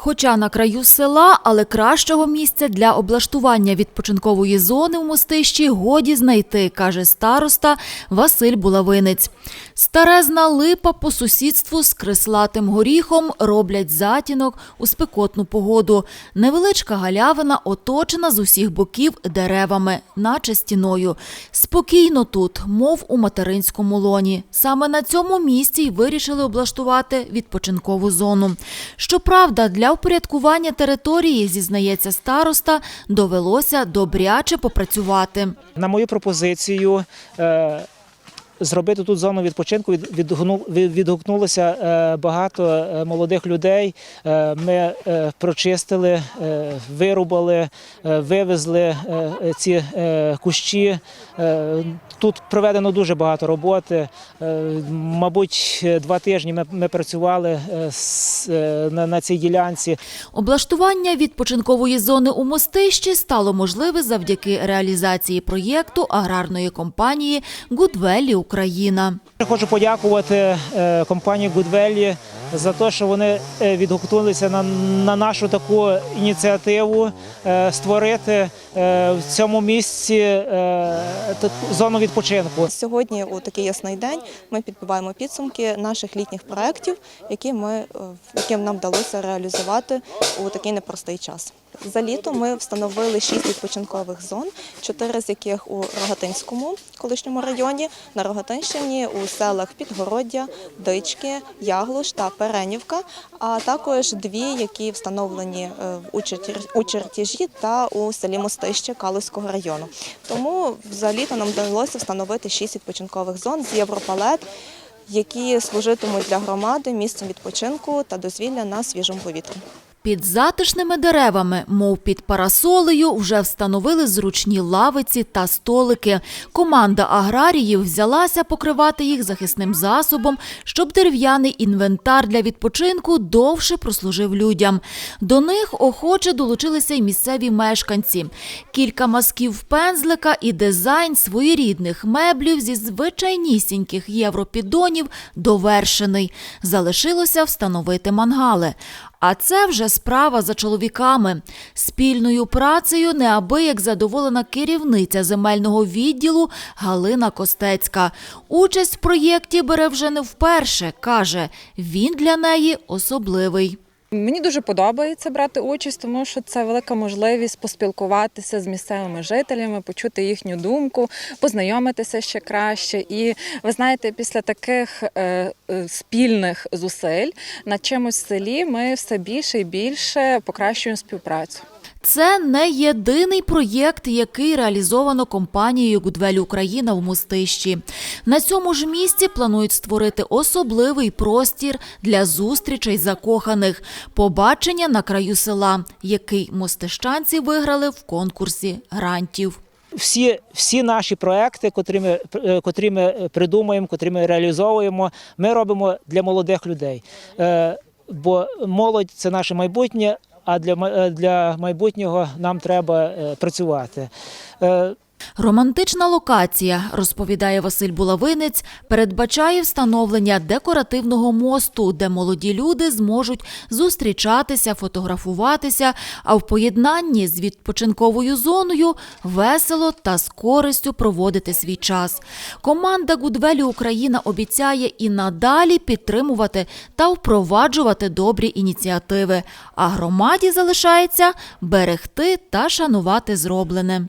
Хоча на краю села, але кращого місця для облаштування відпочинкової зони в Мостищі годі знайти, каже староста Василь Булавинець. Старезна липа по сусідству з крислатим горіхом роблять затінок у спекотну погоду. Невеличка галявина оточена з усіх боків деревами, наче стіною. Спокійно тут, мов у материнському лоні. Саме на цьому місці й вирішили облаштувати відпочинкову зону. Щоправда, для впорядкування території, зізнається староста, довелося добряче попрацювати. На мою пропозицію е, зробити тут зону відпочинку відгукнулося е, багато е, молодих людей. Е, Ми прочистили, вирубали, вивезли ці кущі. Тут проведено дуже багато роботи. Мабуть, два тижні ми, працювали на, цій ділянці. Облаштування відпочинкової зони у Мостищі стало можливе завдяки реалізації проєкту аграрної компанії «Гудвеллі Україна». Я Хочу подякувати е, компанії Goodwell за те, що вони е, відгукнулися на, на нашу таку ініціативу е, створити в цьому місці зону відпочинку. Сьогодні, у такий ясний день, ми підбиваємо підсумки наших літніх проєктів, які ми які нам вдалося реалізувати у такий непростий час. За літо ми встановили шість відпочинкових зон, чотири з яких у Рогатинському колишньому районі, на Рогатинщині у селах Підгороддя, Дички, Яглуш та Перенівка, а також дві, які встановлені е, у Чертіжі та у селі Мостище Калузького району. Тому за літо нам вдалося встановити шість відпочинкових зон з Європалет, які служитимуть для громади місцем відпочинку та дозвілля на свіжому повітрі. Під затишними деревами, мов під парасолею, вже встановили зручні лавиці та столики. Команда аграріїв взялася покривати їх захисним засобом, щоб дерев'яний інвентар для відпочинку довше прослужив людям. До них охоче долучилися й місцеві мешканці. Кілька мазків пензлика і дизайн своєрідних меблів зі звичайнісіньких європіддонів довершений. Залишилося встановити мангали. А це вже справа за чоловіками. Спільною працею неабияк задоволена керівниця земельного відділу Галина Костецька. Участь в проєкті бере вже не вперше. Каже, він для неї особливий. Мені дуже подобається брати участь, тому що це велика можливість поспілкуватися з місцевими жителями, почути їхню думку, познайомитися ще краще. І ви знаєте, після таких е, е, спільних зусиль на чимось селі ми все більше і більше покращуємо співпрацю. Це не єдиний проєкт, який реалізовано компанією «Гудвель Україна» в Мостищі. На цьому ж місці планують створити особливий простір для зустрічей закоханих, побачення на краю села, який мостищанці виграли в конкурсі грантів. всі, всі наші проекти, котрі ми, е, котрі ми придумуємо, котрі ми реалізовуємо, ми робимо для молодих людей. Е, Бо молодь це наше майбутнє, а для, е, для майбутнього нам треба е, працювати. Романтична локація, розповідає Василь Булавинець, передбачає встановлення декоративного мосту, де молоді люди зможуть зустрічатися, фотографуватися, а в поєднанні з відпочинковою зоною весело та з користю проводити свій час. Команда Гудвелі Україна обіцяє і надалі підтримувати та впроваджувати добрі ініціативи. А громаді залишається берегти та шанувати зроблене.